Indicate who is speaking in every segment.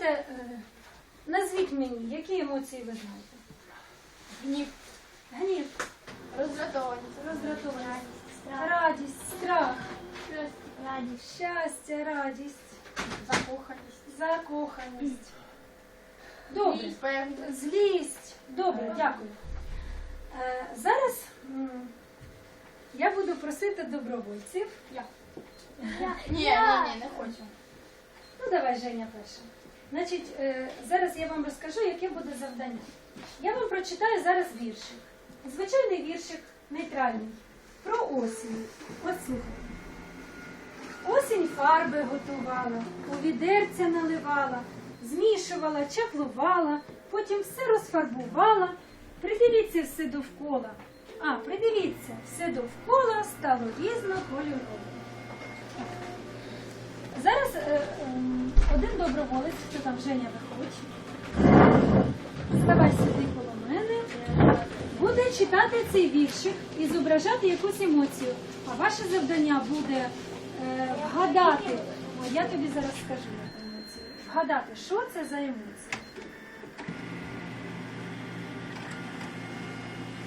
Speaker 1: давайте е, назвіть мені, які емоції ви знаєте.
Speaker 2: Гнів.
Speaker 1: Гнів,
Speaker 2: Роздратованість.
Speaker 1: роздратованість,
Speaker 2: Страх.
Speaker 1: радість, страх,
Speaker 2: Радість.
Speaker 1: щастя, радість,
Speaker 2: Закоханість.
Speaker 1: закоханість. Добре. Злість. Добре, дякую. Е, зараз м, я буду просити добровольців.
Speaker 2: Я. Ні, ні, ні, не хочу.
Speaker 1: Ну, давай, Женя, перша. Значить, е, зараз я вам розкажу, яке буде завдання. Я вам прочитаю зараз віршик. Звичайний віршик, нейтральний, про осінь. От слухайте. Осінь фарби готувала, у відерця наливала, змішувала, чаклувала, потім все розфарбувала. Придивіться все довкола. А, придивіться, все довкола стало різнокольоровим. Доброволець, хто там Женя виходь, ставай сюди коло мене, буде читати цей віршик і зображати якусь емоцію. А ваше завдання буде е, вгадати, О, я тобі зараз скажу емоцію, вгадати, що це за емоція.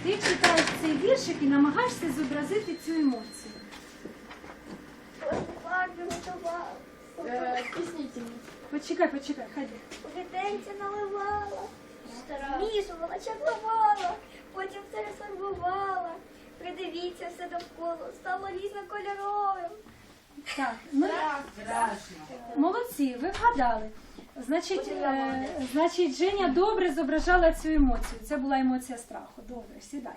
Speaker 1: Ти читаєш цей віршик і намагаєшся зобразити цю емоцію.
Speaker 3: Готувала.
Speaker 2: Е,
Speaker 1: Почекай, почекай, ходи.
Speaker 3: У віденця наливала. Змішувала, чаклувала. Потім все розфарбувала. Придивіться все довкола. Стало різнокольоровим.
Speaker 1: Так, ми молодці, ви вгадали. Значить, е, значить, Женя добре зображала цю емоцію. Це була емоція страху. Добре, сідай.